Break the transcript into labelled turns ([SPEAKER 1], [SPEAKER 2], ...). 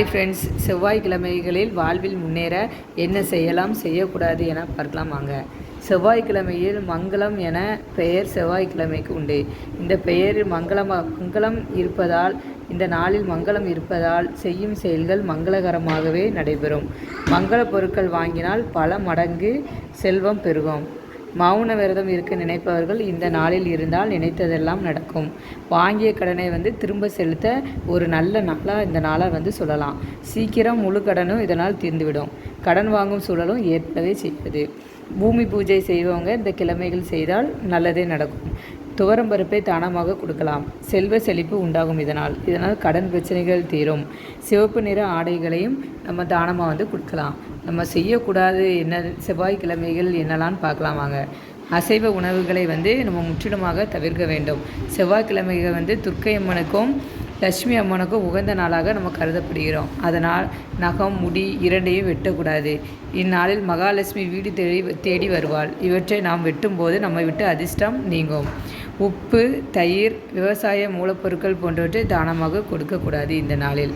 [SPEAKER 1] Hi friends செவ்வாய்க்கிழமைகளில் வாழ்வில் முன்னேற என்ன செய்யலாம் செய்யக்கூடாது என பார்க்கலாம் வாங்க. செவ்வாய்க்கிழமையில் மங்களம் என பெயர் செவ்வாய்க்கிழமைக்கு உண்டு. இந்த பெயர் மங்களம் மங்களம் இருப்பதால் இந்த நாளில் மங்களம் இருப்பதால் செய்யும் செயல்கள் மங்களகரமாகவே நடைபெறும். மங்கள பொருட்கள் வாங்கினால் பல மடங்கு செல்வம் பெருகும். மௌன விரதம் இருக்க நினைப்பவர்கள் இந்த நாளில் இருந்தால் நினைத்ததெல்லாம் நடக்கும். வாங்கிய கடனை வந்து திரும்ப செலுத்த ஒரு நல்ல நாளாக இந்த நாளை வந்து சொல்லலாம். சீக்கிரம் முழு கடனும் இதனால் தீர்ந்துவிடும். கடன் வாங்கும் சூழலும் ஏற்படவே செய்வது. பூமி பூஜை செய்வவங்க இந்த கிழமைகள் செய்தால் நல்லதே நடக்கும். துவரம் பருப்பை தானமாக கொடுக்கலாம். செல்வ செழிப்பு உண்டாகும் இதனால். இதனால் கடன் பிரச்சனைகள் தீரும். சிவப்பு நிற ஆடைகளையும் நம்ம தானமாக வந்து கொடுக்கலாம். நம்ம செய்யக்கூடாது என்ன செவ்வாய்க்கிழமைகள் என்னலான்னு பார்க்கலாம் வாங்க. அசைவ உணவுகளை வந்து நம்ம முற்றிலுமாக தவிர்க்க வேண்டும். செவ்வாய்க்கிழமைகள் வந்து துர்க்கை அம்மனுக்கும் லட்சுமி அம்மனுக்கும் உகந்த நாளாக நம்ம கருதப்படுகிறோம். அதனால் நகம் முடி இரண்டையும் வெட்டக்கூடாது. இந்நாளில் மகாலட்சுமி வீடு தேடி தேடி வருவாள். இவற்றை நாம் வெட்டும்போது நம்மை விட்டு அதிர்ஷ்டம் நீங்கும். உப்பு தயிர் விவசாய மூலப்பொருட்கள் போன்றவற்றை தானமாக கொடுக்கக்கூடாது இந்த நாளில்.